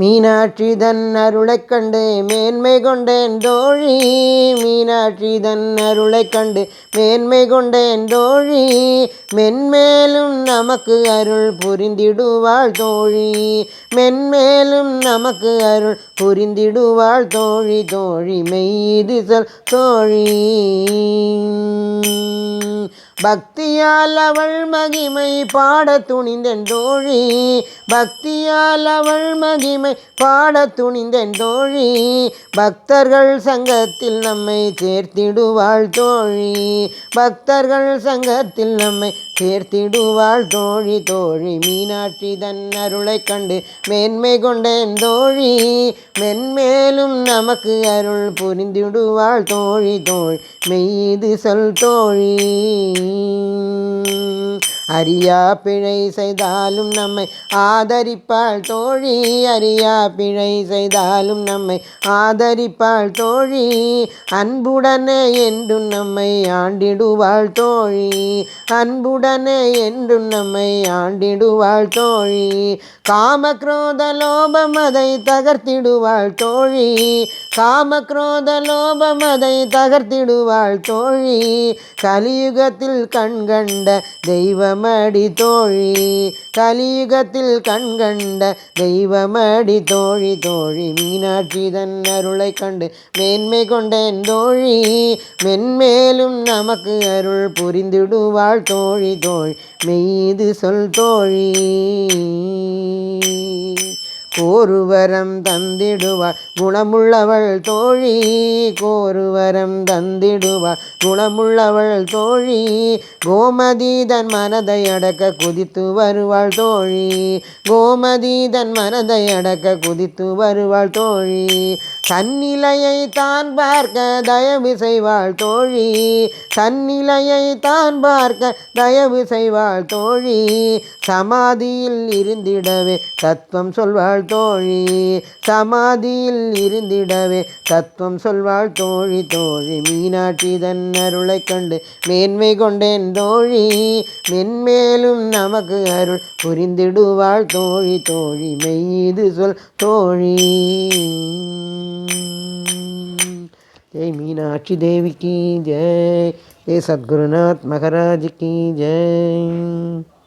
மீனாட்சி தன் அருளைக் கண்டு மேன்மை கொண்டேன் தோழி. மீனாட்சி தன் அருளைக் கண்டு மேன்மை கொண்டேன் தோழி. மென்மேலும் நமக்கு அருள் புரிந்திடுவாள் தோழி. மென்மேலும் நமக்கு அருள் புரிந்திடுவாள் தோழி. தோழி மெய்திசல் தோழி. பக்தியால் அவள் மகிமை பாட துணிந்தென் தோழி. பக்தியால் அவள் மகிமை பாட துணிந்தென் தோழி. பக்தர்கள் சங்கத்தில் நம்மை சேர்த்திடுவாள் தோழி. பக்தர்கள் சங்கத்தில் நம்மை சேர்த்திடுவாள் தோழி. தோழி மீனாட்சி தன் அருளை கண்டு மேன்மை கொண்டேன் தோழி. மென்மேலும் நமக்கு அருள் புரிந்திடுவாள் தோழி. தோழ் மெய்து சொல் தோழி. Mm-hmm. அறியா பிழை செய்தாலும் நம்மை ஆதரிப்பாள் தோழி. அறியா பிழை செய்தாலும் நம்மை ஆதரிப்பாள் தோழி. அன்புடனே என்றும் நம்மை ஆண்டிடுவாள் தோழி. அன்புடனே என்றும் நம்மை ஆண்டிடுவாள் தோழி. காமக்ரோத லோபம் அதை தகர்த்திடுவாள் தோழி. காமக்ரோத லோபம் அதை தகர்த்திடுவாள் தோழி. கலியுகத்தில் கண்கண்ட தெய்வம் தெய்வமடி தோழி கலியுகத்தில் கண்கண்ட தெய்வமடி தோழி தோழி மீனாட்சி தன் அருளை கண்டு மேன்மை கொண்டேன் தோழி மென்மேலும் நமக்கு அருள் புரிந்திடுவாள் தோழி தோழி மெய்து சொல் தோழி கோருவரம் தந்திடுவார். குணமுள்ளவள் தோழி கோருவரம் தந்திடுவார். குணமுள்ளவள் தோழி கோமதீதன் மனதை அடக்க குதித்து வருவாள் தோழி. கோமதீதன் மனதை அடக்க குதித்து வருவாள் தோழி. தன்னிலையை தான் பார்க்க தயவு செய்வாள் தோழி. தன்னிலையை தான் பார்க்க தயவு செய்வாள் தோழி. சமாதியில் இருந்திடவே தத்துவம் சொல்வாள் தோழி சமாதியில் இருந்திடவே. தத்துவம் சொல்வாள் தோழி தோழி மீனாட்சி தன் அருளை கண்டு மேன்மை கொண்டேன் தோழி. மென்மேலும் நமக்கு அருள் புரிந்திடுவாள் தோழி தோழி மெய்து சொல் தோழி. ஜெய் மீனாட்சி தேவிக்கு ஜெய். ஜெய் சத்குருநாத் மகராஜிக்கு ஜெய்.